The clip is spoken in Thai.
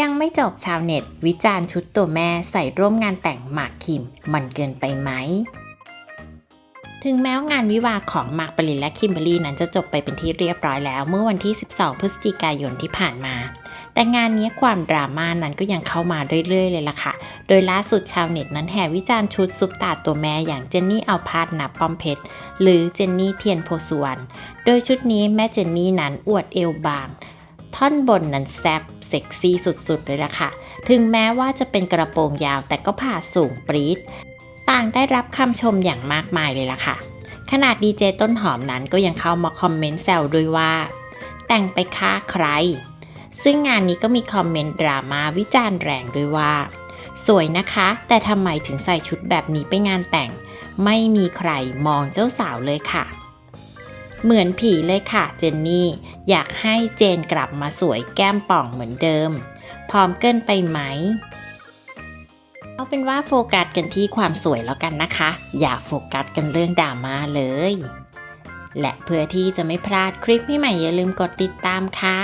ยังไม่จบชาวเน็ต วิจารณ์ชุดตัวแม่ใส่ร่วมงานแต่งหมากคิม มันเกินไปไหม ถึงแม้ว่างานวิวาของหมากปรินและคิมเบอรี่นั้นจะจบไปเป็นที่เรียบร้อยแล้ว เมื่อวันที่ 12 พฤศจิกายนที่ผ่านมา แต่งานนี้ความดราม่านั้นก็ยังเข้ามาเรื่อยๆ เลยล่ะค่ะ โดยล่าสุดชาวเน็ตนั้นแห่วิจารณ์ชุดซุปตาตัวแม่อย่างเจนนี่เอาพาดนับป้อมเพชรหรือเจนนี่เทียนโพสุวรรณ โดยชุดนี้แม่เจนนี่นั้นอวดเอวบาง ท่อนบนนั้นแซบ เซ็กซี่สุดๆ เลยล่ะค่ะ ถึงแม้ว่าจะเป็นกระโปรงยาวแต่ก็ผ่าสูงปรี๊ด ต่างได้รับคำชมอย่างมากมายเลยล่ะค่ะ ขนาดดีเจต้นหอมนั้นก็ยังเข้ามาคอมเมนต์แซวด้วยว่า แต่งไปฆ่าใคร ซึ่งงานนี้ก็มีคอมเมนต์ดราม่าวิจารณ์แรงด้วยว่า สวยนะคะ แต่ทำไมถึงใส่ชุดแบบนี้ไปงานแต่ง ไม่มีใครมองเจ้าสาวเลยค่ะ เหมือนผีเลยค่ะเจนนี่ อยากให้เจนกลับมาสวยแก้มป่องเหมือนเดิม พร้อมเกินไปไหม เอาเป็นว่าโฟกัสกันที่ความสวยแล้วกันนะคะ อย่าโฟกัสกันเรื่องดราม่าเลย และเพื่อที่จะไม่พลาดคลิปใหม่ๆอย่าลืมกดติดตามค่ะ